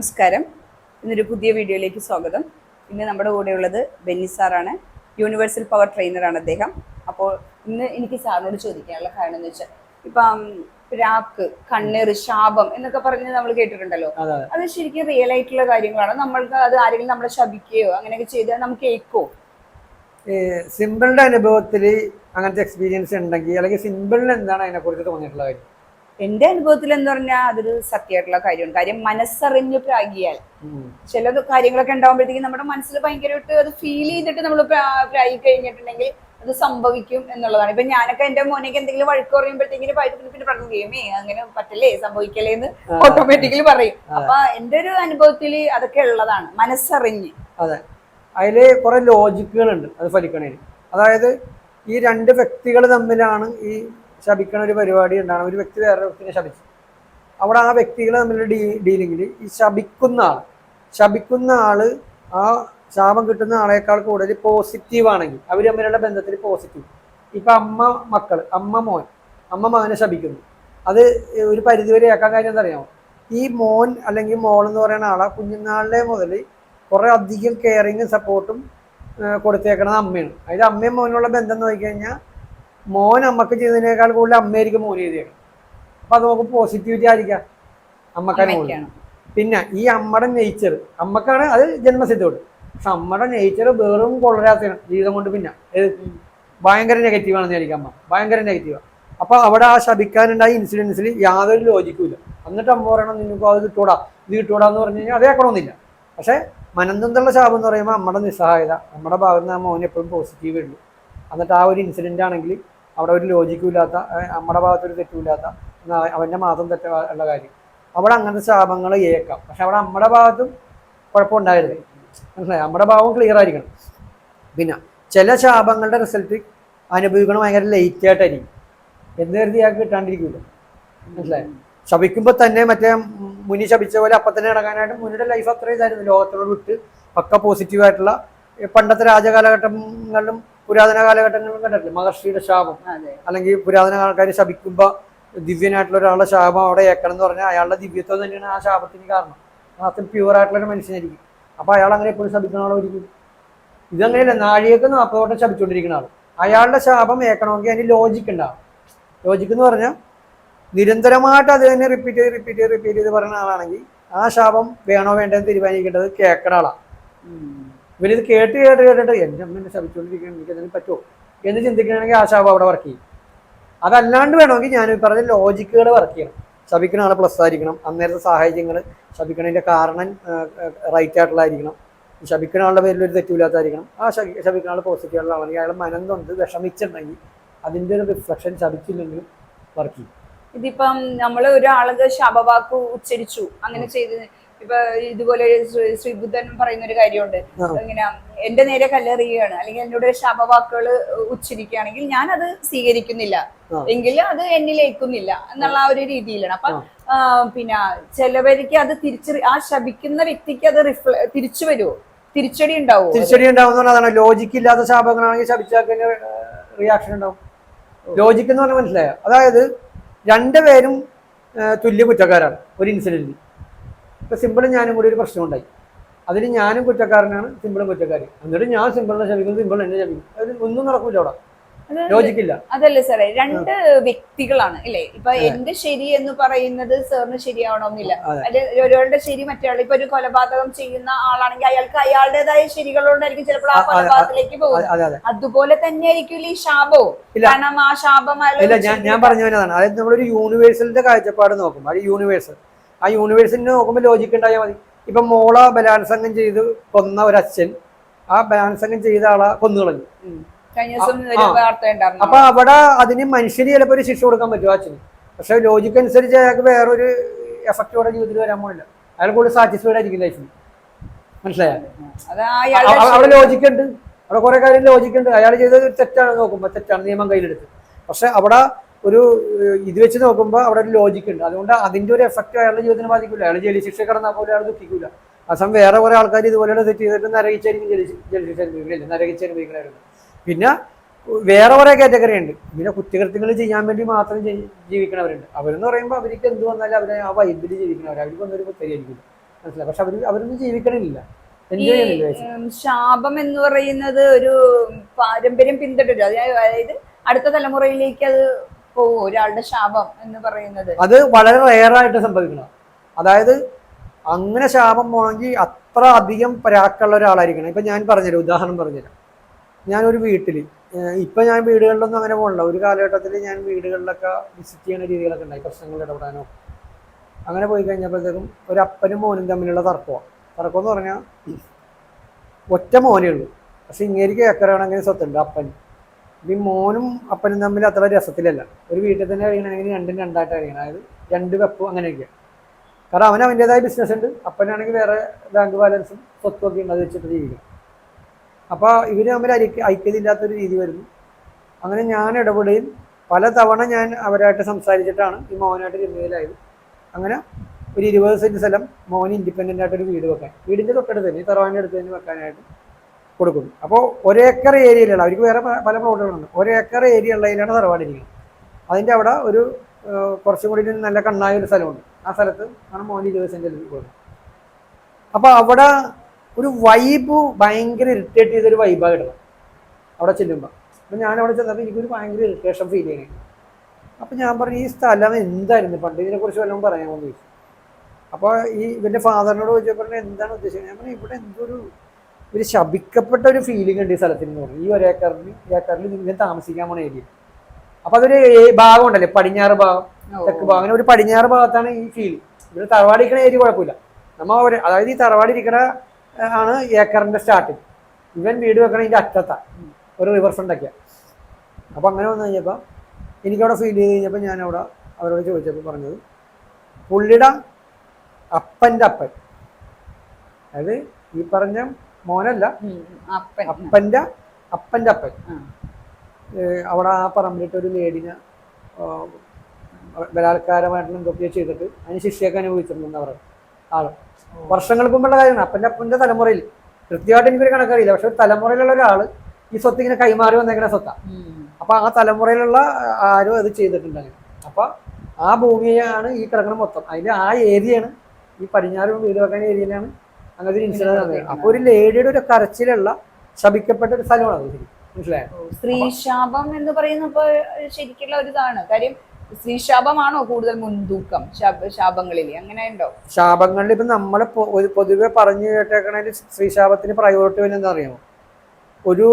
നമസ്കാരം. ഇന്നൊരു പുതിയ വീഡിയോയിലേക്ക് സ്വാഗതം. ഇന്ന് നമ്മുടെ കൂടെയുള്ളത് ബെന്നി സാറാണ്. യൂണിവേഴ്സൽ പവർ ട്രെയിനറാണ് അദ്ദേഹം. അപ്പോൾ ഇന്ന് എനിക്ക് സാറിനോട് ചോദിക്കാനുള്ള കാരണം എന്ന് വെച്ചാൽ ഇപ്പം രാക്ക് കണ്ണീർ ശാപം എന്നൊക്കെ പറഞ്ഞ് നമ്മൾ കേട്ടിട്ടുണ്ടല്ലോ. അതെ. ശരിക്കും റിയൽ ആയിട്ടുള്ള കാര്യങ്ങളാണ്? നമ്മൾക്ക് അത് ആരെങ്കിലും നമ്മളെ ശപിക്കുകയോ അങ്ങനെയൊക്കെ ചെയ്താൽ നമുക്ക് ഏക്കോ? സിമ്പിളിന്റെ അനുഭവത്തിൽ അങ്ങനത്തെ എക്സ്പീരിയൻസ് ഉണ്ടെങ്കിൽ അല്ലെങ്കിൽ സിമ്പിളിന് എന്താണ് അതിനെ കുറിച്ച് തോന്നിയിട്ടുള്ള കാര്യം? എന്റെ അനുഭവത്തിൽ എന്ന് പറഞ്ഞാൽ അതൊരു സത്യമായിട്ടുള്ള കാര്യമാണ്. കാര്യം മനസ്സറിഞ്ഞ് പ്രാഗിയാൽ. ചില കാര്യങ്ങളൊക്കെ ഉണ്ടാകുമ്പോഴത്തേക്കും നമ്മുടെ മനസ്സിൽ ഭയങ്കരമായിട്ട് അത് ഫീൽ ചെയ്തിട്ട് നമ്മൾ പ്രായി കഴിഞ്ഞിട്ടുണ്ടെങ്കിൽ അത് സംഭവിക്കും എന്നുള്ളതാണ്. ഇപ്പൊ ഞാനൊക്കെ എന്റെ മോനേക്ക് എന്തെങ്കിലും വഴക്ക് പറയുമ്പോഴത്തേക്കും പിന്നെ പിന്നെ പറഞ്ഞു ഗെയിമേ അങ്ങനെ പറ്റല്ലേ സംഭവിക്കല്ലേ എന്ന് ഓട്ടോമാറ്റിക്കലി പറയും. അപ്പൊ എന്റെ ഒരു അനുഭവത്തിൽ അതൊക്കെ ഉള്ളതാണ് മനസ്സറിഞ്ഞ്. അതെ. അതിൽ കുറെ ലോജിക്കുകളുണ്ട് അത് ഫലിക്കണേന് അതായത് ഈ രണ്ട് വ്യക്തികൾ തമ്മിലാണ് ഈ ശപിക്കണ ഒരു പരിപാടി ഉണ്ടാണ്. ഒരു വ്യക്തി വേറെ വ്യക്തിനെ ശപിച്ചു. അവിടെ ആ വ്യക്തികൾ തമ്മിലുള്ള ഡീ ഡീലിങ്ങിൽ ഈ ശപിക്കുന്ന ആൾ ശപിക്കുന്ന ആൾ ആ ശാപം കിട്ടുന്ന ആളേക്കാൾ കൂടുതൽ പോസിറ്റീവ് ആണെങ്കിൽ അവർ തമ്മിലുള്ള ബന്ധത്തിൽ പോസിറ്റീവ് ഇപ്പം അമ്മ മക്കൾ അമ്മ മോൻ അമ്മ മകനെ ശപിക്കുന്നു. അത് ഒരു പരിധിവരെ ആക്കാൻ കാര്യം എന്തറിയാമോ ഈ മോൻ അല്ലെങ്കിൽ മോൾ എന്ന് പറയുന്ന ആളെ കുഞ്ഞുനാളിലെ മുതൽ കുറേ അധികം കെയറിങ്ങും സപ്പോർട്ടും കൊടുത്തേക്കണത് അമ്മയാണ്. അതായത് അമ്മയും മോനുള്ള ബന്ധം നോക്കിക്കഴിഞ്ഞാൽ മോൻ അമ്മയ്ക്ക് ചെയ്തതിനേക്കാൾ കൂടുതൽ അമ്മയായിരിക്കും മോൻ ചെയ്തേക്കും അപ്പൊ അത് നമുക്ക് പോസിറ്റിവിറ്റി ആയിരിക്കാം. അമ്മക്കാണ് കൂടുതൽ. പിന്നെ ഈ അമ്മയുടെ നേച്ചർ അമ്മക്കാണ് അത് ജന്മസിദ്ധമുണ്ട് പക്ഷെ അമ്മയുടെ നേച്ചർ വെറും കൊള്ളരാത്തയാണ് ജീവിതം കൊണ്ട് പിന്നെ. ഭയങ്കര നെഗറ്റീവാണെന്ന് വിചാരിക്കാം അമ്മ. ഭയങ്കര നെഗറ്റീവാണ് അപ്പൊ അവിടെ ആ ശപിക്കാനുണ്ടായ ഇൻസിഡൻസിൽ യാതൊരു ലോജിക്കും ഇല്ല. എന്നിട്ട് അമ്മ പറയണം നിങ്ങൾക്ക് അത് കിട്ടൂടാ ഇത് കിട്ടൂടാ എന്ന് പറഞ്ഞു കഴിഞ്ഞാൽ അത് കേൾക്കണമെന്നില്ല പക്ഷെ മനന്തുള്ള ശാപം എന്ന് പറയുമ്പോൾ നമ്മുടെ നിസ്സഹായത നമ്മുടെ ഭാഗത്ത് നിന്ന് മോന് എപ്പോഴും പോസിറ്റീവ് ഉള്ളൂ. എന്നിട്ട് ആ ഒരു ഇൻസിഡന്റ് ആണെങ്കിൽ അവിടെ ഒരു ലോജിക്കും ഇല്ലാത്ത നമ്മുടെ ഭാഗത്തൊരു തെറ്റുമില്ലാത്ത അവന്റെ മാത്രം തെറ്റ ഉള്ള കാര്യം. അവിടെ അങ്ങനത്തെ ശാപങ്ങൾ ഏക്കാം പക്ഷെ അവിടെ നമ്മുടെ ഭാഗത്തും കുഴപ്പമുണ്ടായിരുന്നു മനസ്സിലായി നമ്മുടെ ഭാവം ക്ലിയർ ആയിരിക്കണം. പിന്നെ ചില ശാപങ്ങളുടെ റിസൾട്ട് അനുഭവിക്കണം ഭയങ്കര ലേറ്റ് ആയിട്ടായിരിക്കും. എന്ത് കരുതി അയാൾക്ക് കിട്ടാണ്ടിരിക്കില്ല മനസ്സിലായി ശപിക്കുമ്പോൾ തന്നെ മറ്റേ മുനി ശപിച്ച പോലെ അപ്പം തന്നെ നടക്കാനായിട്ട് മുനിയുടെ ലൈഫ് അത്ര ഇതായിരുന്നു. ലോകത്തോട് വിട്ട് പക്ക പോസിറ്റീവായിട്ടുള്ള പണ്ടത്തെ രാജകാലഘട്ടങ്ങളിലും പുരാതന കാലഘട്ടങ്ങളിലും കണ്ടിട്ടില്ല? മഹർഷിയുടെ ശാപം. അല്ലെങ്കിൽ പുരാതന ആൾക്കാർ ശപിക്കുമ്പോൾ ദിവ്യനായിട്ടുള്ള ഒരാളുടെ ശാപം അവിടെ ഏക്കണം എന്ന് പറഞ്ഞാൽ അയാളുടെ ദിവ്യത്വം തന്നെയാണ് ആ ശാപത്തിന് കാരണം. അത്ര പ്യുവർ ആയിട്ടുള്ള ഒരു മനുഷ്യനായിരിക്കും. അപ്പോൾ അയാൾ അങ്ങനെ എപ്പോഴും ശപിക്കുന്ന ആളായിരിക്കും ഇതങ്ങനെയല്ല നാഴികക്ക് നാൽപ്പതോട്ടം ശപിച്ചുകൊണ്ടിരിക്കുന്ന ആൾ അയാളുടെ ശാപം ഏക്കണമെങ്കിൽ അതിന് ലോജിക്ക് ഉണ്ടാവും ലോജിക്ക് എന്ന് പറഞ്ഞാൽ നിരന്തരമായിട്ട് അത് തന്നെ റിപ്പീറ്റ് ചെയ്ത് റിപ്പീറ്റ് ചെയ്ത് റിപ്പീറ്റ് ചെയ്ത് പറയുന്ന ആളാണെങ്കിൽ ആ ശാപം വേണോ വേണ്ടെന്ന് തീരുമാനിക്കേണ്ടത് കേൾക്കണ ആളാണ്. ഇവരിത് കേട്ട് കേട്ട് കേട്ടിട്ട് എന്റെ അമ്മ എന്നെ ശപിച്ചുകൊണ്ടിരിക്കുകയാണ് എനിക്ക് അതിന് പറ്റുമോ? എന്ന് ചിന്തിക്കുകയാണെങ്കിൽ ആ ശാപം അവിടെ വർക്ക് ചെയ്യും. അതല്ലാണ്ട് വേണമെങ്കിൽ ഞാൻ പറഞ്ഞ ലോജിക്കുകൾ വർക്ക് ചെയ്യണം. ശപിക്കുന്ന ആൾ പ്ലസ് ആയിരിക്കണം. അന്നേരത്തെ സാഹചര്യങ്ങൾ ശപിക്കണതിന്റെ കാരണം റൈറ്റ് ആയിട്ടുള്ളതായിരിക്കണം. ശപിക്കുന്ന ആളുടെ പേരിൽ ഒരു തെറ്റില്ലാത്തായിരിക്കണം ആ ശബി ശപിക്കുന്ന ആൾ പോസിറ്റീവ് ആളാണെങ്കിൽ അയാൾ മനം കൊണ്ട് വിഷമിച്ചിട്ടുണ്ടെങ്കിൽ അതിന്റെ ഒരു റിഫ്ലക്ഷൻ ശപിച്ചില്ലെങ്കിലും വർക്ക് ചെയ്യും. ഇതിപ്പം നമ്മൾ ഒരാൾക്ക് ശാപവാക്ക് ഉച്ചരിച്ചു. അങ്ങനെ ചെയ്ത് ഇപ്പൊ ഇതുപോലെ ശ്രീ- ശ്രീബുദ്ധൻ പറയുന്ന ഒരു കാര്യമുണ്ട്. ഇങ്ങനെ എന്റെ നേരെ കല്ലെറിയുകയാണ്. അല്ലെങ്കിൽ എന്നോട് ശാപവാക്കുകൾ ഉച്ചരിക്കുകയാണെങ്കിൽ ഞാൻ അത് സ്വീകരിക്കുന്നില്ല. എങ്കിൽ അത് എന്നിലേക്കുന്നില്ല എന്നുള്ള ആ ഒരു രീതിയിലാണ്. അപ്പൊ പിന്നെ ചിലവർക്ക് അത് തിരിച്ച് ആ ശപിക്കുന്ന വ്യക്തിക്ക് അത് റിഫ്ല തിരിച്ചു വരുമോ തിരിച്ചടി ഉണ്ടാവും തിരിച്ചടി ഉണ്ടാവും ലോജിക്ക് ഇല്ലാത്ത ശാപങ്ങളാണെങ്കിൽ ശപിച്ചാൽ റിയാക്ഷൻ ഉണ്ടാവും. ലോജിക്ക് എന്ന് പറഞ്ഞാൽ മനസ്സിലായോ? അതായത് രണ്ടുപേരും തുല്യ കുറ്റക്കാരാണ്. ഒരു ഇൻസിഡന്റിൽ ഇപ്പൊ സിമ്പിളും ഞാനും കൂടി ഒരു പ്രശ്നം ഉണ്ടായി. അതിന് ഞാനും കുറ്റക്കാരനാണ് സിമ്പിളും കുറ്റക്കാരി. എന്നിട്ട് ഞാൻ സിമ്പിളിനെ ശപിക്കുന്നു സിമ്പിൾ എന്നെ ശപിക്കും അത് ഒന്നും നടക്കൂല അവിടെ. യോജിക്കില്ല അതല്ലേ സാറേ? രണ്ട് വ്യക്തികളാണ് അല്ലേ ഇപ്പൊ എന്റെ ശരി എന്ന് പറയുന്നത് സാറിന് ശരിയാവണമെന്നില്ല. അതെ. ഒരാളുടെ ശരി മറ്റേ ഇപ്പൊ ഒരു കൊലപാതകം ചെയ്യുന്ന ആളാണെങ്കിൽ അയാൾക്ക് അയാളുടേതായ ശരികളോടായിരിക്കും ചിലപ്പോൾ ആ കൊലപാതകത്തിലേക്ക് പോകും പോകുന്നത്. അതെ അതെ. അതുപോലെ തന്നെ ആയിരിക്കും ഈ ശാപവും. കാരണം ആ ശാപം ഞാൻ ഞാൻ പറഞ്ഞു വരുന്നതാണ് അതായത് നമ്മളൊരു യൂണിവേഴ്സലിന്റെ കാഴ്ചപ്പാട് നോക്കും അത് യൂണിവേഴ്സൽ ആ യൂണിവേഴ്സിന് നോക്കുമ്പോൾ ലോജിക്ക് ഉണ്ടായാൽ മതി. ഇപ്പം മോള ബലാത്സംഗം ചെയ്ത് കൊന്ന ഒരു അച്ഛൻ ആ ബലാത്സംഗം ചെയ്ത ആളെ കൊന്നുകളഞ്ഞു. കളഞ്ഞു അപ്പൊ അവിടെ അതിന് മനുഷ്യന് ചിലപ്പോൾ ഒരു ശിക്ഷ കൊടുക്കാൻ പറ്റും അച്ഛന്. പക്ഷെ ലോജിക്ക് അനുസരിച്ച് അയാൾക്ക് വേറൊരു എഫക്റ്റോടെ ജീവിതത്തിൽ വരാൻ പോകില്ല അയാൾ കൂടുതൽ സാറ്റിസ്ഫൈഡ് ആയിരിക്കും ലൈഫിൽ മനസ്സിലായോ? അവിടെ ലോജിക്ക് ഉണ്ട്. അവിടെ കുറെ കാര്യം ലോജിക്ക് ഉണ്ട്. അയാൾ ചെയ്തത് തെറ്റാണ് നോക്കുമ്പോൾ തെറ്റാണ് നിയമം കയ്യിലെടുത്ത് പക്ഷെ അവിടെ ഒരു ഇത് വെച്ച് നോക്കുമ്പോൾ അവിടെ ഒരു ലോജിക് ഉണ്ട്. അതുകൊണ്ട് അതിന്റെ ഒരു എഫക്റ്റ് അയാളുടെ ജീവിതത്തിന് ബാധിക്കില്ല അയാൾ ജയിലിൽ ശിക്ഷ കിടന്നാൽ പോലും അയാൾ ദുഃഖിക്കില്ല അസം വേറെ കുറെ ആൾക്കാർ ഇതുപോലെയുള്ള തെറ്റ് ചെയ്തിട്ട് നരകിച്ചായിരിക്കും ജയിലിൽ ശിക്ഷ അനുഭവിക്കില്ല. അനുഭവിക്കണമായിരുന്നു പിന്നെ വേറെ കുറെ കാറ്റഗറി ഉണ്ട്. പിന്നെ കുറ്റകൃത്യങ്ങൾ ചെയ്യാൻ വേണ്ടി മാത്രം ജീവിക്കണവരുണ്ട്. അവരെന്ന് പറയുമ്പോൾ അവർക്ക് എന്ത് വന്നാലും അവരെ ആ വൈബിൽ ജീവിക്കണവർ അവർക്ക് ഒന്നൊരു പ്രത്യേകമായിരിക്കും മനസ്സിലായി? പക്ഷെ അവർ അവരൊന്നും ജീവിക്കണില്ല. ശാപം എന്ന് പറയുന്നത് ഒരു പാരമ്പര്യം പിന്തുടരും. അതായത് അതായത് അടുത്ത തലമുറയിലേക്ക് അത് ഒരാളുടെ ശാപം എന്ന് പറയുന്നത്. അത് വളരെ റെയറായിട്ട് സംഭവിക്കണം. അതായത് അങ്ങനെ ശാപം പോകണമെങ്കിൽ അത്ര അധികം പരാക്കുള്ള ഒരാളായിരിക്കണം. ഇപ്പൊ ഞാൻ പറഞ്ഞുതരാം ഉദാഹരണം പറഞ്ഞുതരാം. ഞാനൊരു വീട്ടിൽ ഇപ്പൊ ഞാൻ വീടുകളിലൊന്നും അങ്ങനെ പോകണില്ല ഒരു കാലഘട്ടത്തിൽ ഞാൻ വീടുകളിലൊക്കെ വിസിറ്റ് ചെയ്യുന്ന രീതികളൊക്കെ ഉണ്ടായി പ്രശ്നങ്ങൾ ഇടപെടാനോ. അങ്ങനെ പോയി കഴിഞ്ഞപ്പോഴത്തേക്കും ഒരു അപ്പനും മോനും തമ്മിലുള്ള തർക്കമാണ് തർക്കം എന്ന് പറഞ്ഞാൽ ഒറ്റ മോനേ ഉള്ളൂ. പക്ഷെ ഇങ്ങേരിക്ക് ഏക്കറാണെങ്കിൽ സ്വത്തുണ്ട് അപ്പന്. ഈ മോനും അപ്പനും തമ്മിൽ അത്ര രസത്തിലല്ല. ഒരു വീട്ടിൽ തന്നെ കഴിയണമെങ്കിൽ രണ്ടും രണ്ടായിട്ട് കഴിയണം. അതായത് രണ്ട് വെപ്പും അങ്ങനെയൊക്കെയാണ് കാരണം അവന് അവന്റെതായ ബിസിനസ് ഉണ്ട്. അപ്പനാണെങ്കിൽ വേറെ ബാങ്ക് ബാലൻസും സ്വത്തും ഒക്കെ ഉണ്ട് അത് വെച്ചിട്ട് ജീവിക്കണം അപ്പോൾ ഇവർ തമ്മിൽ ഐക്യ ഐക്യതില്ലാത്തൊരു രീതി വരുന്നു. അങ്ങനെ ഞാൻ ഇടപെടുകയും പല തവണ ഞാൻ അവരായിട്ട് സംസാരിച്ചിട്ടാണ് ഈ മോനായിട്ട് ജിമ്മയിലായത് അങ്ങനെ ഒരു ഇരുപത് സെന്റ് സ്ഥലം മോന് ഇൻഡിപെൻഡന്റ് ആയിട്ടൊരു വീട് വെക്കാൻ. വീടിന്റെ തൊട്ടടുത്ത് തന്നെ ഈ തറവാന്റെ അടുത്ത് തന്നെ വെക്കാനായിട്ട് കൊടുക്കുന്നു. അപ്പോൾ ഒരേക്കർ ഏരിയയിലാണ് അവർക്ക് വേറെ പല പ്ലോട്ടുകളുണ്ട്. ഒരേക്കർ ഏരിയ ഉള്ളതിലാണ് തറവാടിരിക്കുന്നത്. അതിന്റെ അവിടെ ഒരു കുറച്ചും കൂടി നല്ല കണ്ണായ ഒരു സ്ഥലമുണ്ട്. ആ സ്ഥലത്ത് ആണ് മോൻ ഇരുപത് സെന്റിൽ അപ്പോൾ അവിടെ ഒരു വൈബ് ഭയങ്കര ഇറിറ്റേറ്റ് ചെയ്തൊരു വൈബാണ് കിട്ടുന്നത് അവിടെ ചെല്ലുമ്പോൾ അപ്പം ഞാൻ അവിടെ ചെന്നപ്പോൾ എനിക്കൊരു ഭയങ്കര ഇറിറ്റേഷൻ ഫീൽ ചെയ്യണേ. അപ്പം ഞാൻ പറഞ്ഞു ഈ സ്ഥലം എന്തായിരുന്നു? പണ്ട് ഇതിനെക്കുറിച്ച് വല്ലതും പറയാൻ ചോദിച്ചു. അപ്പോൾ ഈ ഇവന്റെ ഫാദറിനോട് ചോദിച്ചപ്പോൾ എന്താണ് ഉദ്ദേശിക്കുന്നത് ഞാൻ പറഞ്ഞു ഇവിടെ എന്തൊരു ഒരു ശപിക്കപ്പെട്ട ഒരു ഫീലിംഗ് ഉണ്ട് ഈ സ്ഥലത്തിന് പറഞ്ഞു ഈ ഒരു ഏക്കറിന് ഏക്കറിൽ നിങ്ങൾ താമസിക്കാൻ പോണ ഏരിയ അപ്പൊ അതൊരു ഭാഗം ഉണ്ടല്ലേ? പടിഞ്ഞാറ് ഭാഗം തെക്ക് ഭാഗം. അങ്ങനെ ഒരു പടിഞ്ഞാറ് ഭാഗത്താണ് ഈ ഫീൽ ഇവിടെ തറവാടിക്കണ ഏരിയ കുഴപ്പമില്ല. നമ്മ ഒരു അതായത് ഈ തറവാടി ഇരിക്കണ ആണ് ഏക്കറിന്റെ സ്റ്റാർട്ടിങ് ഇവൻ വീട് വെക്കണ ഇതിന്റെ അറ്റത്താ. ഒരു റിവർ ഫ്രണ്ട് ഒക്കെയാ. അപ്പൊ അങ്ങനെ വന്നു കഴിഞ്ഞപ്പോൾ എനിക്കവിടെ ഫീൽ ചെയ്ത് കഴിഞ്ഞപ്പോൾ ഞാൻ അവിടെ അവരോട് ചോദിച്ചപ്പോൾ പറഞ്ഞത് പുള്ളിയുടെ അപ്പന്റെ അപ്പൻ. അതായത് ഈ പറഞ്ഞ മോനല്ല. അപ്പന്റെ അപ്പന്റെ അപ്പൻ. അവിടെ ആ പറമ്പിലിട്ട് ഒരു ലേഡിനെ ബലാത്കാരമായിട്ടുള്ള എന്തൊക്കെയോ ചെയ്തിട്ട് അതിന് ശിക്ഷയൊക്കെ അനുഭവിച്ചിട്ടുണ്ടെന്ന് അവർ ആൾ. വർഷങ്ങൾക്ക് മുമ്പുള്ള കാര്യമാണ്. അപ്പന്റെ അപ്പന്റെ തലമുറയിൽ കൃത്യമായിട്ട് എനിക്കൊരു കണക്കറിയില്ല. പക്ഷെ ഒരു തലമുറയിലുള്ള ഒരാൾ ഈ സ്വത്ത് ഇങ്ങനെ കൈമാറി വന്നേക്കുന്ന സ്വത്താണ് ഉം. അപ്പൊ ആ തലമുറയിലുള്ള ആരും അത് ചെയ്തിട്ടുണ്ട് അങ്ങനെ. അപ്പൊ ആ ഭൂമിയാണ് ഈ കിടക്കുന്ന മൊത്തം. അതിന്റെ ആ ഏരിയയാണ് ഈ പടിഞ്ഞാറ് വീട് വെക്കുന്ന ഏരിയയിലാണ് അങ്ങനത്തെ ഒരു ഇൻസിഡന്റ് നടന്നത് അപ്പൊ ഒരു ലേഡിയുടെ ഒരു കരച്ചിലുള്ള ശപിക്കപ്പെട്ട ഒരു സ്ഥലമാണ് മനസ്സിലായോ? സ്ത്രീശാപം എന്ന് പറയുന്നപ്പോ ശരിക്കുള്ള ഒരു ഇതാണ്. കാര്യം സ്ത്രീശാപമാണോ കൂടുതൽ മുൻതൂക്കം ശാപ ശാപങ്ങളിൽ അങ്ങനെ ഉണ്ടോ? ശാപങ്ങളിൽ ഇപ്പൊ നമ്മളെ പൊതുവെ പറഞ്ഞു കേട്ടേക്കണതിൽ സ്ത്രീശാപത്തിന് പ്രയോറിറ്റി വരുന്നത് അറിയാമോ? ഒരു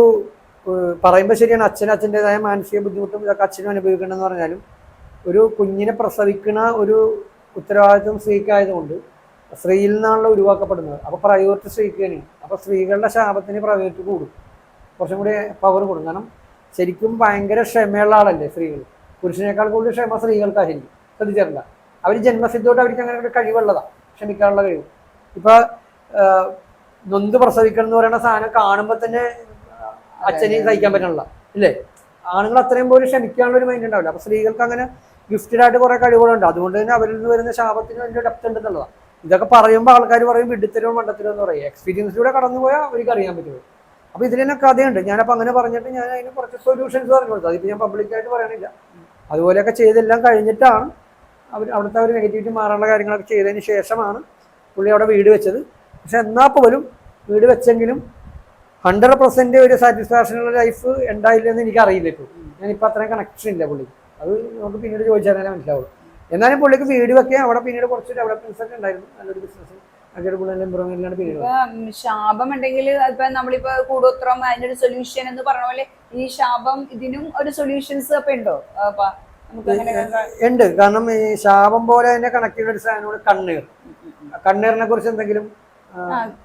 പറയുമ്പോൾ ശരിയാണ് അച്ഛൻ അച്ഛന്റെതായ മാനസിക ബുദ്ധിമുട്ടും ഇതൊക്കെ അച്ഛനും അനുഭവിക്കണമെന്ന് പറഞ്ഞാലും ഒരു കുഞ്ഞിനെ പ്രസവിക്കുന്ന ഒരു ഉത്തരവാദിത്വം സ്ത്രീക്കായതുകൊണ്ട് സ്ത്രീയിൽ നിന്നാണല്ലോ ഒഴിവാക്കപ്പെടുന്നത് അപ്പോൾ പ്രയോറിറ്റി സ്ത്രീക്കാണ്. അപ്പോൾ സ്ത്രീകളുടെ ശാപത്തിന് പ്രയോറിറ്റി കൂടും. കുറച്ചും കൂടി പവർ കൂടും. കാരണം ശരിക്കും ഭയങ്കര ക്ഷമയുള്ള ആളല്ലേ സ്ത്രീകൾ പുരുഷനേക്കാൾ കൂടുതൽ ക്ഷമ സ്ത്രീകൾക്കായിരിക്കും. ശ്രദ്ധിച്ചിട്ടില്ല അവർ ജന്മസിദ്ധമായിട്ട് അവർക്ക് അങ്ങനെ ഒരു കഴിവുള്ളതാണ് ക്ഷമിക്കാനുള്ള കഴിവ്. ഇപ്പോൾ നൊന്ത് പ്രസവിക്കണം എന്ന് പറയുന്ന സാധനം കാണുമ്പോൾ തന്നെ അച്ഛനെയും സഹിക്കാൻ പറ്റണില്ല ഇല്ലേ? ആണുങ്ങൾ അത്രയും പോലും ക്ഷമിക്കാനുള്ള ഒരു മൈൻഡ് ഉണ്ടാവില്ല. അപ്പോൾ സ്ത്രീകൾക്ക് അങ്ങനെ ഗിഫ്റ്റഡ് ആയിട്ട് കുറെ കഴിവുകളുണ്ട്. അതുകൊണ്ട് തന്നെ അവരിൽ നിന്ന് വരുന്ന ശാപത്തിന് വലിയ ഡെപ്ത് ഉണ്ടെന്നുള്ളതാണ് ഇതൊക്കെ പറയുമ്പോൾ ആൾക്കാർ പറയും വിഡിത്തരവും മണ്ടത്തരോ എന്ന് പറയും. എക്സ്പീരിയൻസിലൂടെ കടന്നുപോയാൽ അവർക്ക് അറിയാൻ പറ്റുള്ളൂ. അപ്പൊ ഇതിന് കഥയുണ്ട്. ഞാനപ്പോൾ അങ്ങനെ പറഞ്ഞിട്ട് ഞാൻ അതിന് കുറച്ച് സൊല്യൂഷൻസ് പറഞ്ഞു കൊടുത്തു അതിപ്പോൾ ഞാൻ പബ്ലിക്കായിട്ട് പറയണില്ല. അതുപോലെയൊക്കെ ചെയ്തെല്ലാം കഴിഞ്ഞിട്ടാണ് അവർ അവിടുത്തെ ഒരു നെഗറ്റിവിറ്റി മാറാനുള്ള കാര്യങ്ങളൊക്കെ ചെയ്തതിന് ശേഷമാണ് പുള്ളി അവിടെ വീട് വെച്ചത്. പക്ഷെ എന്നാൽ പോലും വീട് വെച്ചെങ്കിലും ഹൺഡ്രഡ് പെർസെന്റ് ഒരു സാറ്റിസ്ഫാക്ഷനുള്ള ലൈഫ് ഉണ്ടായില്ലെന്ന് എനിക്ക് അറിയില്ല ഇപ്പോൾ ഞാനിപ്പോൾ അത്രയും കണക്ഷൻ ഇല്ല പുള്ളി അത് നമുക്ക് പിന്നീട് ചോദിച്ചാലേ മനസ്സിലാവുള്ളൂ. എന്നാലും പുള്ളിക്ക് വീട് ഒക്കെ അവിടെ പിന്നീട് കുറച്ച് ഡെവലപ്മെന്റ്സ് ഒക്കെ ഉണ്ടായിരുന്നു. നല്ലൊരു ബിസിനസ് ശാപം ഉണ്ടെങ്കിൽ ഇപ്പൊ നമ്മളിപ്പോ കൂടോത്രം അതിന്റെ ഒരു സൊല്യൂഷൻ എന്ന് പറഞ്ഞ പോലെ ഈ ശാപം ഇതിനും ഒരു സൊല്യൂഷൻസ് ഒക്കെ ഉണ്ടോ? ഉണ്ട്. കാരണം ഈ ശാപം പോലെ തന്നെ കണക്ട് ചെയ്ത ഒരു സാധനമാണ് കണ്ണീർ. കണ്ണീറിനെ കുറിച്ച് എന്തെങ്കിലും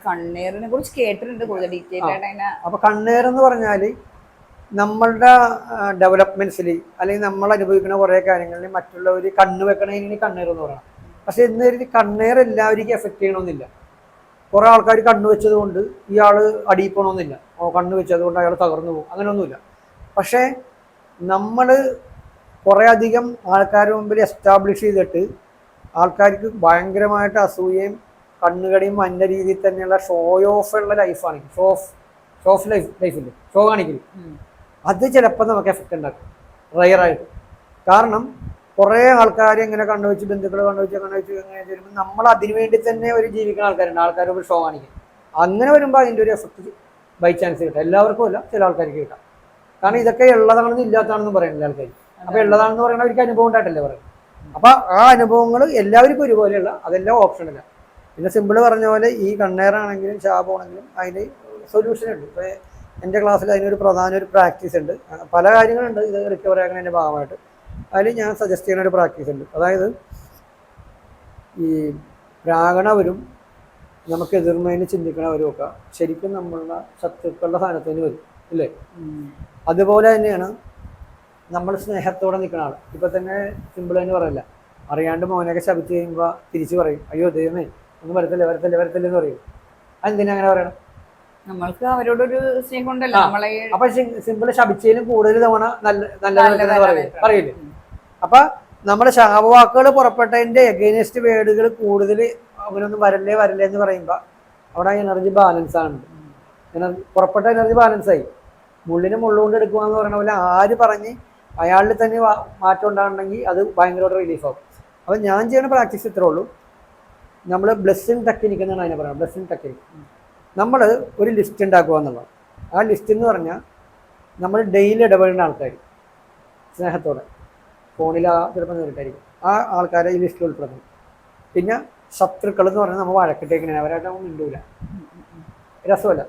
കണ്ണീറിനെ കുറിച്ച് കേട്ടിട്ടുണ്ട് കൂടുതൽ ഡീറ്റെയിൽ ആയിട്ട് അപ്പൊ കണ്ണീർ എന്ന് പറഞ്ഞാൽ നമ്മളുടെ ഡെവലപ്മെന്റ്സിൽ അല്ലെങ്കിൽ നമ്മൾ അനുഭവിക്കുന്ന കുറേ കാര്യങ്ങളിൽ മറ്റുള്ളവർ കണ്ണ് വെക്കണമെങ്കിൽ കണ്ണീർ എന്ന് പറയണം. പക്ഷെ ഇന്ന് കരുതി കണ്ണീർ എല്ലാവർക്കും എഫക്ട് ചെയ്യണമെന്നില്ല കുറേ ആൾക്കാർ കണ്ണ് വെച്ചത് കൊണ്ട് ഇയാൾ അടിയിൽ പോകണമെന്നില്ല ഓ കണ്ണ് വെച്ചത് കൊണ്ട് അയാൾ തകർന്നു പോകും. അങ്ങനെയൊന്നുമില്ല. പക്ഷേ നമ്മൾ കുറേ അധികം ആൾക്കാരുടെ മുമ്പിൽ എസ്റ്റാബ്ലിഷ് ചെയ്തിട്ട് ആൾക്കാർക്ക് ഭയങ്കരമായിട്ട് അസൂയയും കണ്ണുകടിയും മഞ്ഞ രീതിയിൽ തന്നെയുള്ള ഷോ ഓഫ് ഉള്ള ലൈഫാണ് show off show off life ലൈഫില്ലേ show കാണിക്കൽ. ഉം. അത് ചിലപ്പോൾ നമുക്ക് എഫക്റ്റ് ഉണ്ടാക്കും. റയറായിട്ട് കാരണം കുറേ ആൾക്കാർ ഇങ്ങനെ കണ്ടുവച്ച് ബന്ധുക്കൾ കണ്ടുവച്ച് കണ്ടുവച്ച് അങ്ങനെ വരുമ്പോൾ നമ്മൾ അതിനു വേണ്ടി തന്നെ ഒരു ജീവിക്കുന്ന ആൾക്കാരുണ്ട്. ആൾക്കാർ ഒരു ഷോ കാണിക്കും അങ്ങനെ വരുമ്പോൾ അതിന്റെ ഒരു എഫക്റ്റ് ബൈ ചാൻസ് കിട്ടാം. എല്ലാവർക്കും അല്ല ചില ആൾക്കാർക്ക് കിട്ടാം. കാരണം ഇതൊക്കെ ഉള്ളതാണെന്ന് ഇല്ലാത്തതാണെന്ന് പറയുന്നില്ല ആൾക്കാർ അപ്പോൾ ഉള്ളതാണെന്ന് പറയുന്നത് അവർക്ക് അനുഭവം ഉണ്ടായിട്ടല്ലേ പറയുന്നത്? അപ്പോൾ ആ അനുഭവങ്ങൾ എല്ലാവർക്കും ഒരുപോലെയുള്ള അതെല്ലാം ഓപ്ഷനല്ല പിന്നെ സിമ്പിൾ പറഞ്ഞ പോലെ ഈ കണ്ണേറാണെങ്കിലും ശാപമാണെങ്കിലും അതിന് സൊല്യൂഷൻ ഉണ്ട്. ഇപ്പൊ എന്റെ ക്ലാസ്സിൽ അതിനൊരു പ്രധാന ഒരു പ്രാക്ടീസ് ഉണ്ട്. പല കാര്യങ്ങളുണ്ട്. ഇത് റിക്കവർ ആക്കുന്നതിന്റെ ഭാഗമായിട്ട്. അതിൽ ഞാൻ സജസ്റ്റ് ചെയ്യുന്ന ഒരു പ്രാക്ടീസ് ഉണ്ട്. അതായത് ഈ പ്രാകണവരും നമുക്ക് എതിർമേനെ ചിന്തിക്കണവരും ഒക്കെ ശരിക്കും നമ്മളുടെ ശത്രുക്കളുടെ സ്ഥാനത്തിന് വരും. ഇല്ലേ? അതുപോലെ തന്നെയാണ് നമ്മൾ സ്നേഹത്തോടെ നിൽക്കുന്ന ആൾ ഇപ്പം തന്നെ സിമ്പിൾ എന്ന് പറയില്ല. അറിയാണ്ട് മോനൊക്കെ ശപിച്ച് കഴിയുമ്പോൾ തിരിച്ചു പറയും അയ്യോ ദൈവമേ ഒന്നും വരത്തില്ല വരത്തില്ല വരത്തില്ല എന്ന് പറയും. അതെന്തിനാ അങ്ങനെ പറയണം നമ്മൾക്ക് അവരോടൊരു സ്നേഹം ഉണ്ടല്ലോ. നമ്മളെ അപ്പൊ സിമ്പിൾ ശപിച്ചതിലും കൂടുതൽ തവണ നല്ല നല്ല നല്ലത് വരുമെന്ന് പറയില്ലേ അപ്പൊ നമ്മുടെ ശാപവാക്കുകൾ പുറപ്പെട്ടതിന്റെ എഗൈനസ്റ്റ് വേർഡുകൾ കൂടുതൽ അവനൊന്നും വരല്ലേ വരല്ലേ എന്ന് പറയുമ്പോ അവിടെ എനർജി ബാലൻസ് ആണ്. എനർജി പുറപ്പെട്ട എനർജി ബാലൻസ് ആയി. മുള്ളിനെ മുള്ളുകൊണ്ട് എടുക്കുക എന്ന് പറയുന്ന പോലെ ആര് പറഞ്ഞ് അയാളിൽ തന്നെ മാറ്റം ഉണ്ടാകണമെങ്കിൽ അത് ഭയങ്കരമായിട്ട് റിലീഫ് ആകും അപ്പം ഞാൻ ചെയ്യുന്ന പ്രാക്ടീസ് ഇത്രേ ഉള്ളൂ. നമ്മൾ ബ്ലെസ്സിങ് ടെക്നിക്ക് എന്നാണ് അതിനെ പറയുന്നത്. ബ്ലെസ്സിങ് ടെക്നിക്ക് നമ്മൾ ഒരു ലിസ്റ്റ് ഉണ്ടാക്കുക എന്നുള്ളത് ആ ലിസ്റ്റ് എന്ന് പറഞ്ഞാൽ നമ്മൾ ഡെയിലി ഇടപെടേണ്ട ആൾക്കാർ സ്നേഹത്തോടെ. ഫോണിലാ ചിലപ്പോൾ നേരിട്ടായിരിക്കും. ആ ആൾക്കാരെ ഈ ലിസ്റ്റിൽ ഉൾപ്പെടുത്തും. പിന്നെ ശത്രുക്കൾ എന്ന് പറഞ്ഞാൽ നമ്മൾ വഴക്കിട്ടേക്കണേ അവരായിട്ട് നമ്മൾ മിണ്ടൂല. രസമല്ല.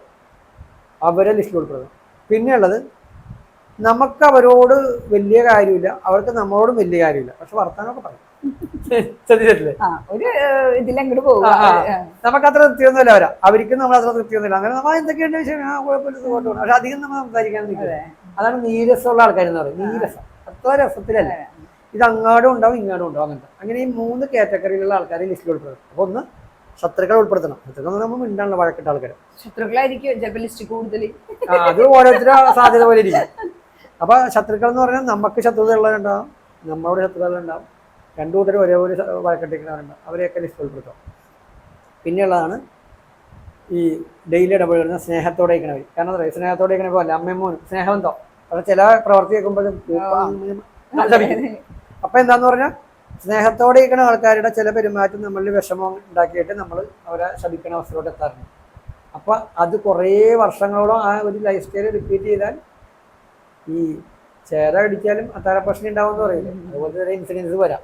അവരെ ലിസ്റ്റിൽ ഉൾപ്പെടുത്തും. പിന്നെയുള്ളത് നമുക്ക് അവരോട് വലിയ കാര്യമില്ല അവർക്ക് നമ്മളോടും വലിയ കാര്യമില്ല. പക്ഷെ വർത്താനൊക്കെ പറയും. ശ്രദ്ധിച്ചിട്ടില്ലേ ഒരു ഇതിലങ്ങോട്ട് പോകും. നമുക്ക് അത്ര തൃപ്തിയൊന്നുമില്ല അവരാ. അവർക്കും നമ്മൾ അത്ര തൃപ്തിയൊന്നുമില്ല. അങ്ങനെ നമ്മൾ എന്തൊക്കെയുണ്ട് വിഷയം? ആ കുഴപ്പമില്ല. പക്ഷെ അധികം നമ്മൾ സംസാരിക്കാൻ അതാണ് നീരസമുള്ള ആൾക്കാർ എന്ന് പറയും നീരസം. അത്ര രസത്തിലല്ല? ഇത് അങ്ങാടും ഉണ്ടാവും ഇങ്ങാടും ഉണ്ടാവും അങ്ങനത്തെ. അങ്ങനെ ഈ മൂന്ന് കാറ്റഗറിയിലുള്ള ആൾക്കാരെ ലിസ്റ്റിൽ ഉൾപ്പെടുത്തണം അപ്പൊ ഒന്ന് ശത്രുക്കളെ ഉൾപ്പെടുത്തണം. ശത്രുക്കൾ നമ്മൾ മിണ്ടാണല്ലോ വഴക്കിട്ട ആൾക്കാർ ശത്രുക്കളായിരിക്കും ചിലപ്പോൾ ലിസ്റ്റ് കൂടുതൽ ആ, അത് ഓരോരുത്തരുടെ സാധ്യത പോലെ ഇരിക്കും. അപ്പൊ ശത്രുക്കൾ എന്ന് പറഞ്ഞാൽ നമുക്ക് ശത്രുത ഉള്ളവരുണ്ടാവും നമ്മളോട് ശത്രുതകളുണ്ടാവും രണ്ടു കൂട്ടരും ഒരേപോലെ വഴക്കെട്ടിരിക്കുന്നവരുണ്ടാവും അവരെയൊക്കെ ലിസ്റ്റ് ഉൾപ്പെടുത്താം പിന്നെയുള്ളതാണ് ഈ ഡെയിലി ഇടപെടുന്ന സ്നേഹത്തോടെ ഇരിക്കണവർ. കാരണം എന്താ പറയുക? സ്നേഹത്തോടെ ഇരിക്കണ പോലെ അമ്മയും മോനും സ്നേഹബന്ധം പക്ഷെ ചില പ്രവർത്തി കേൾക്കുമ്പോഴും അപ്പൊ എന്താന്ന് പറഞ്ഞാൽ സ്നേഹത്തോടെ ഇരിക്കുന്ന ആൾക്കാരുടെ ചില പെരുമാറ്റം നമ്മളിൽ വിഷമം ഉണ്ടാക്കിയിട്ട് നമ്മൾ അവരെ ശപിക്കുന്ന അവസ്ഥയിലോട്ട് എത്താറുണ്ട്. അപ്പൊ അത് കുറേ വർഷങ്ങളോളം ആ ഒരു ലൈഫ് സ്റ്റൈൽ റിപ്പീറ്റ് ചെയ്താൽ ഈ ചേര അടിച്ചാലും അത്താര പ്രശ്നം ഉണ്ടാവും എന്ന് പറയില്ലേ? അതുപോലെ ചില ഇൻസിഡൻസ് വരാം.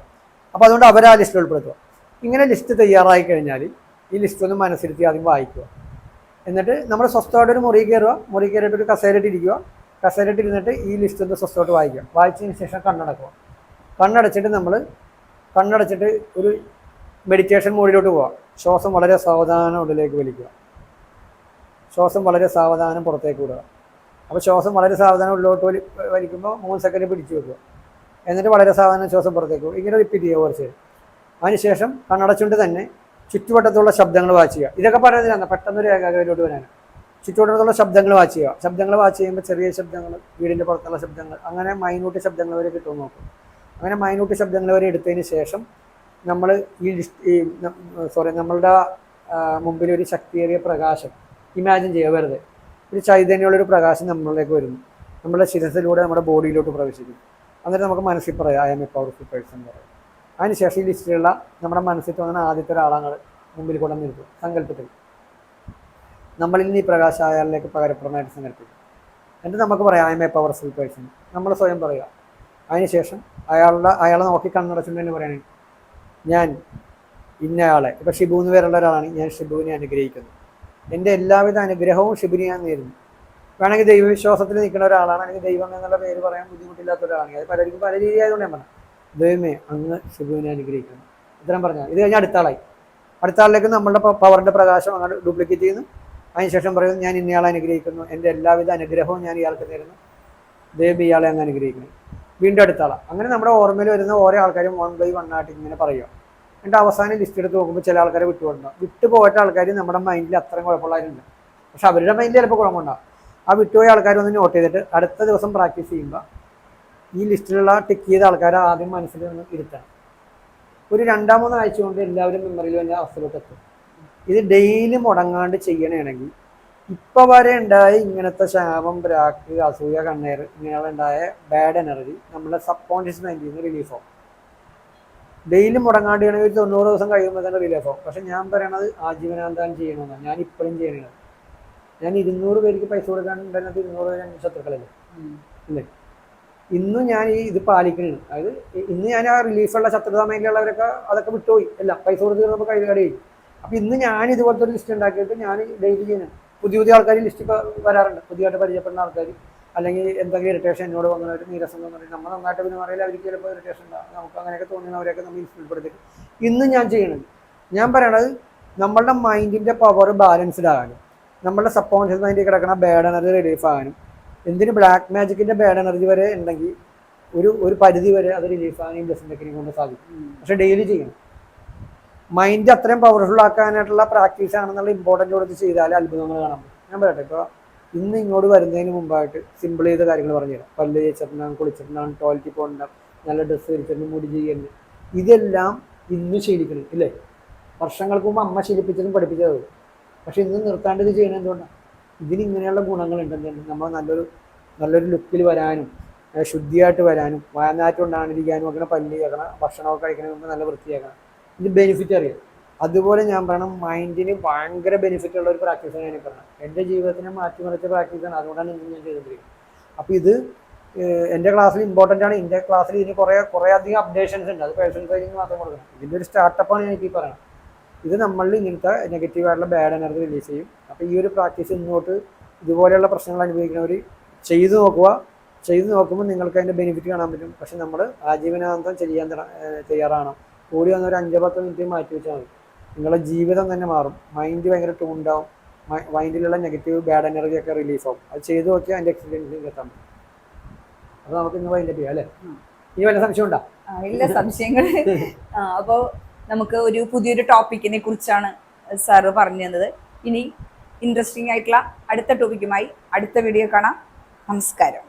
അപ്പൊ അതുകൊണ്ട് അവർ ആ ലിസ്റ്റിൽ ഉൾപ്പെടുത്തുക. ഇങ്ങനെ ലിസ്റ്റ് തയ്യാറായി കഴിഞ്ഞാൽ ഈ ലിസ്റ്റ് ഒന്ന് മനസ്സിരുത്തി ആദ്യം വായിക്കുക. എന്നിട്ട് നമ്മൾ സ്വസ്ഥമായിട്ട് ഒരു മുറി കയറുക. മുറി കയറിയിട്ട് ഒരു കസേരയിട്ട് ഇരിക്കുക. കസേരയിട്ട് ഇരുന്നിട്ട് ഈ ലിസ്റ്റ് ഒന്ന് സ്വസ്ഥമായിട്ട് വായിക്കുക. വായിച്ചതിന് ശേഷം കണ്ണടക്കുക. കണ്ണടച്ചിട്ട് നമ്മൾ കണ്ണടച്ചിട്ട് ഒരു മെഡിറ്റേഷൻ മോഡിലോട്ട് പോവാം. ശ്വാസം വളരെ സാവധാനം ഉള്ളിലേക്ക് വലിക്കുക. ശ്വാസം വളരെ സാവധാനം പുറത്തേക്ക് വിടുക. അപ്പോൾ ശ്വാസം വളരെ സാവധാനം ഉള്ളിലോട്ട് വലി വലിക്കുമ്പോൾ മൂന്ന് സെക്കൻഡ് പിടിച്ചു വെക്കുക. എന്നിട്ട് വളരെ സാവധാനം ശ്വാസം പുറത്തേക്ക് പോകും ഇങ്ങനെ റിപ്പീറ്റ് ചെയ്യുക കുറച്ച്. അതിനുശേഷം കണ്ണടച്ചുകൊണ്ട് തന്നെ ചുറ്റുവട്ടത്തുള്ള ശബ്ദങ്ങൾ വാച്ച് ചെയ്യുക. ഇതൊക്കെ പറയുന്നതിനാണ് പെട്ടെന്ന് ഒരു ഏകാഗ്രതയിലോട്ട് വരാൻ ചുറ്റുവട്ടത്തുള്ള ശബ്ദങ്ങൾ വാച്ച് ചെയ്യുക. ശബ്ദങ്ങൾ വാച്ച് ചെയ്യുമ്പോൾ ചെറിയ ശബ്ദങ്ങൾ വീടിന്റെ പുറത്തുള്ള ശബ്ദങ്ങൾ അങ്ങനെ മൈന്യൂട്ട് ശബ്ദങ്ങൾ വരെ കിട്ടും നോക്കും അങ്ങനെ മൈന്യൂട്ട് ശബ്ദങ്ങൾ വരെ എടുത്തതിന് ശേഷം നമ്മൾ ഈ ഈ സോറി നമ്മളുടെ മുമ്പിൽ ഒരു ശക്തിയേറിയ പ്രകാശം ഇമാജിൻ ചെയ്യുക വെറുതെ. ഒരു ചൈതന്യമുള്ളൊരു പ്രകാശം നമ്മളിലേക്ക് വരുന്നു. നമ്മുടെ ശിരസിലൂടെ നമ്മുടെ ബോഡിയിലോട്ട് പ്രവേശിക്കും. എന്നിട്ട് നമുക്ക് മനസ്സിൽ പറയാം I am a powerful person പറയാം. അതിനുശേഷം ഈ ലിസ്റ്റിലുള്ള നമ്മുടെ മനസ്സിൽ തോന്നുന്ന ആദ്യത്തെ ഒരാളാണ് മുമ്പിൽ കൂടെ നിൽക്കും സങ്കല്പത്തിൽ. നമ്മളിൽ നിന്ന് ഈ പ്രകാശം അയാളിലേക്ക് പകരപ്രദമായിട്ട് സങ്കല്പിക്കും. എന്നിട്ട് നമുക്ക് പറയാം I am a powerful person നമ്മൾ സ്വയം പറയുക. അതിനുശേഷം അയാളുടെ അയാളെ നോക്കി കണ്ണടച്ചുകൊണ്ട് പറയണേ ഞാൻ ഇന്നയാളെ ഇപ്പം ഷിബു എന്ന് പേരുള്ള ഒരാളാണ് ഞാൻ ഷിബുവിനെ അനുഗ്രഹിക്കുന്നു എന്റെ എല്ലാവിധ അനുഗ്രഹവും ഷിബുവിന് ഞാൻ നേരുന്നു. വേണമെങ്കിൽ ദൈവവിശ്വാസത്തിൽ നിൽക്കുന്ന ഒരാളാണ്. അല്ലെങ്കിൽ ദൈവം എന്നുള്ള പേര് പറയാൻ ബുദ്ധിമുട്ടില്ലാത്ത ഒരാളാണ്. അത് പലർക്കും പല രീതി ആയതുകൊണ്ട് ഞാൻ പറഞ്ഞു ദൈവമേ അങ്ങ് ശിബുവിനെ അനുഗ്രഹിക്കണം. ഇത്രയും പറഞ്ഞാൽ ഇത് കഴിഞ്ഞാൽ അടുത്താളായി. ആളായി അടുത്ത ആളിലേക്ക് നമ്മളുടെ പവറിന്റെ പ്രകാശം അങ്ങോട്ട് ഡ്യൂപ്ലിക്കേറ്റ് ചെയ്യുന്നു. അതിനുശേഷം പറയുന്നു ഞാൻ ഇന്നയാളെ അനുഗ്രഹിക്കുന്നു. എന്റെ എല്ലാവിധ അനുഗ്രഹവും ഞാൻ ഇയാൾക്ക് തരുന്നു ദൈവം ഇയാളെ അങ്ങ് അനുഗ്രഹിക്കുന്നു വീണ്ടും അടുത്ത ആളാണ് അങ്ങനെ നമ്മുടെ ഓർമ്മയിൽ വരുന്ന ഓരോ ആൾക്കാരും വൺ ബൈ വൺ ആയിട്ട് ഇങ്ങനെ പറയുക എന്നിട്ട് അവസാനം ലിസ്റ്റ് എടുത്ത് നോക്കുമ്പോൾ ചില ആൾക്കാരെ വിട്ടുപോയിട്ടുണ്ടാവും വിട്ടുപോയിട്ട് ആൾക്കാർ നമ്മുടെ മൈൻഡിൽ അത്രയും കുഴപ്പമുള്ളവരുണ്ട്. പക്ഷെ അവരുടെ മൈൻഡിൽ ചിലപ്പോൾ കുഴപ്പമുണ്ടാവും. ആ വിട്ടുപോയ ആൾക്കാർ ഒന്ന് നോട്ട് ചെയ്തിട്ട് അടുത്ത ദിവസം പ്രാക്ടീസ് ചെയ്യുമ്പോൾ ഈ ലിസ്റ്റിലുള്ള ടിക്ക് ചെയ്ത ആൾക്കാരെ ആദ്യം മനസ്സിൽ നിന്ന് ഇരുത്തണം. ഒരു രണ്ടാം മൂന്ന് ആഴ്ച കൊണ്ട് എല്ലാവരും മെമ്മറിയിൽ വന്ന അവസ്ഥയിലോട്ട് എത്തും. ഇത് ഡെയിലി മുടങ്ങാണ്ട് ചെയ്യണമെങ്കിൽ ഇപ്പം വരെ ഉണ്ടായ ഇങ്ങനത്തെ ശാപം ബ്രാക്ക് അസൂയ കണ്ണേർ ഇങ്ങനെയുള്ള ഉണ്ടായ ബാഡ് എനർജി നമ്മുടെ സബ് കോൺഷ്യസ് മൈൻഡിൽ നിന്ന് റിലീഫ് ആവും. ഡെയിലി മുടങ്ങാണ്ടിയാണെങ്കിൽ ഒരു തൊണ്ണൂറ് ദിവസം കഴിയുമ്പോൾ തന്നെ റിലീഫ് ആവും. പക്ഷെ ഞാൻ പറയണത് ആജീവനാന്തം ചെയ്യണമെന്നാണ് ഞാൻ ഇപ്പോഴും ചെയ്യണത്. ഞാൻ ഇരുന്നൂറ് പേർക്ക് പൈസ കൊടുക്കാൻ തന്നെ ഇരുന്നൂറ് പേര് ശത്രുക്കളല്ലേ? അല്ലേ? ഇന്നും ഞാൻ ഈ ഇത് പാലിക്കുന്നു അതായത് ഇന്ന് ഞാൻ ആ റിലീഫുള്ള ശത്രുതാ മേഖലയുള്ളവരൊക്കെ അതൊക്കെ വിട്ടുപോയി. അല്ല പൈസ കൊടുത്ത് കയ്യിൽ കൈകാടി അപ്പം ഇന്ന് ഞാൻ ഇതുപോലത്തെ ഒരു ലിസ്റ്റ് ഉണ്ടാക്കിയിട്ട് ഞാൻ ഡെയിലി ചെയ്യുന്നത്. പുതിയ പുതിയ ആൾക്കാർ ലിസ്റ്റ് വരാറുണ്ട്. പുതിയതായിട്ട് പരിചയപ്പെടുന്ന ആൾക്കാർ അല്ലെങ്കിൽ എന്തെങ്കിലും ഇറിറ്റേഷൻ എന്നോട് വന്നവർ നീരസം തോന്നുന്നത് നമ്മൾ നന്നായിട്ട് അറിയില്ല അവർക്ക് ചിലപ്പോൾ ഇറിറ്റേഷൻ ഉണ്ടാകും നമുക്ക് അങ്ങനെയൊക്കെ തോന്നുന്നവരെയൊക്കെ നമ്മൾ ഉൾപ്പെടുത്തി ഇന്ന് ഞാൻ ചെയ്യണത് ഞാൻ പറയണത് നമ്മളുടെ മൈൻഡിന്റെ പവർ ബാലൻസ്ഡ് ആകാനും നമ്മളുടെ സബ് കോൺഷ്യസ് മൈൻഡിൽ കിടക്കുന്ന ബാഡ് എനർജി റിലീഫ് ആകാനും എന്തിന് ബ്ലാക്ക് മാജിക്കിന്റെ ബാഡ് എനർജി വരെ ഉണ്ടെങ്കിൽ ഒരു ഒരു പരിധി വരെ അത് റിലീഫ് ആകാനും ബ്ലസ്സിംഗ് ടെക്നിക് കൊണ്ട് സാധിക്കും. പക്ഷെ ഡെയിലി ചെയ്യണം. മൈൻഡ് അത്രയും പവർഫുൾ ആക്കാനായിട്ടുള്ള പ്രാക്ടീസ് ആണെന്നുള്ള ഇമ്പോർട്ടന്റ് കൊടുത്ത് ചെയ്താൽ അത്ഭുതങ്ങൾ കാണാൻ പറ്റും. ഞാൻ പറയട്ടെ ഇപ്പോൾ ഇന്ന് ഇങ്ങോട്ട് വരുന്നതിന് മുമ്പായിട്ട് സിമ്പിൾ ചെയ്ത കാര്യങ്ങൾ പറഞ്ഞുതരാം പല്ല് തേച്ചിട്ടുണ്ടാകും കുളിച്ചിട്ടുണ്ടാകും ടോയ്ലറ്റിൽ പോകണ്ടാകും നല്ല ഡ്രസ്സ് ധരിച്ചിട്ടുണ്ട് മുടി ചെയ്യുന്നത് ഇതെല്ലാം ഇന്ന് ശീലിക്കണം ഇല്ലേ? വർഷങ്ങൾക്ക് മുമ്പ് അമ്മ ശീലിപ്പിച്ചതും പഠിപ്പിച്ചതും പക്ഷേ ഇന്ന് നിർത്താണ്ട് ഇത് ചെയ്യണത് എന്തുകൊണ്ടാണ് ഇതിന് ഇങ്ങനെയുള്ള ഗുണങ്ങളുണ്ടെന്നുണ്ട് നമ്മൾ നല്ലൊരു നല്ലൊരു ലുക്കിൽ വരാനും ശുദ്ധിയായിട്ട് വരാനും വായനാറ്റം ഉണ്ടാകാണ്ടിരിക്കാനും അങ്ങനെ പല്ല് കേൾക്കണം ഭക്ഷണമൊക്കെ കഴിക്കണമെങ്കിൽ നല്ല വൃത്തിയാക്കണം. ഇത് ബെനിഫിറ്റ് അറിയാം? അതുപോലെ ഞാൻ പറയണം മൈൻഡിന് ഭയങ്കര ബെനിഫിറ്റ് ഉള്ള ഒരു പ്രാക്ടീസാണ് ഞാൻ പറഞ്ഞത്. എന്റെ ജീവിതത്തിനെ മാറ്റിമറിച്ച പ്രാക്ടീസാണ് അതുകൊണ്ടാണ് ഇന്ന് ഞാൻ ചെയ്തുകൊണ്ടിരിക്കുന്നത്. അപ്പോൾ ഇത് എന്റെ ക്ലാസ്സിൽ ഇമ്പോർട്ടന്റ് ആണ്. എന്റെ ക്ലാസ്സിൽ ഇതിന് കുറേ കുറേ അധികം അപ്ഡേഷൻസ് ഉണ്ട്. അത് പേഴ്സണൽ ട്രെയിനിങ് മാത്രം കൊടുക്കണം. ഇതിന്റെ ഒരു സ്റ്റാർട്ടപ്പാണ് എനിക്ക് ഈ പറയുന്നത് ഇത് നമ്മളിൽ ഇങ്ങനത്തെ നെഗറ്റീവ് ആയിട്ടുള്ള ബാഡ് എനർജി റിലീസ് ചെയ്യും. അപ്പോൾ ഈ ഒരു പ്രാക്ടീസ് ഇങ്ങോട്ട് ഇതുപോലെയുള്ള പ്രശ്നങ്ങൾ അനുഭവിക്കുന്നവർ ചെയ്തു നോക്കുക. ചെയ്തു നോക്കുമ്പോൾ നിങ്ങൾക്ക് അതിന്റെ ബെനിഫിറ്റ് കാണാൻ പറ്റും. പക്ഷെ നമ്മൾ ആജീവനാന്തം ചെയ്യാൻ തയ്യാറാണ് കൂടി വന്ന ഒരു അഞ്ചോ പത്തോ മിനിറ്റ് മാറ്റി വെച്ചാൽ മതി. നിങ്ങളുടെ ജീവിതം തന്നെ മാറും. മൈൻഡ് ഭയങ്കര ട്യൂൺ ഉണ്ടാവും മൈൻഡിലുള്ള നെഗറ്റീവ് ബാഡ് എനർജി ഒക്കെ റിലീഫ് ആവും. അത് ചെയ്തു നോക്കിയാൽ അതിന്റെ എക്സ്പീരിയൻസ് എത്താൻ പറ്റും. അത് നമുക്ക് ഇന്ന് വൈൻഡ് ചെയ്യാം അല്ലേ? ഇനി വല്ല സംശയം ഉണ്ടോ? ഇല്ല സംശയങ്ങൾ. അപ്പോൾ അപ്പോ നമുക്ക് ഒരു പുതിയൊരു ടോപ്പിക്കിനെ കുറിച്ചാണ് സാറ് പറഞ്ഞു തന്നത്. ഇനി ഇൻട്രസ്റ്റിംഗ് ആയിട്ടുള്ള അടുത്ത ടോപ്പിക്കുമായി അടുത്ത വീഡിയോ കാണാം. നമസ്കാരം.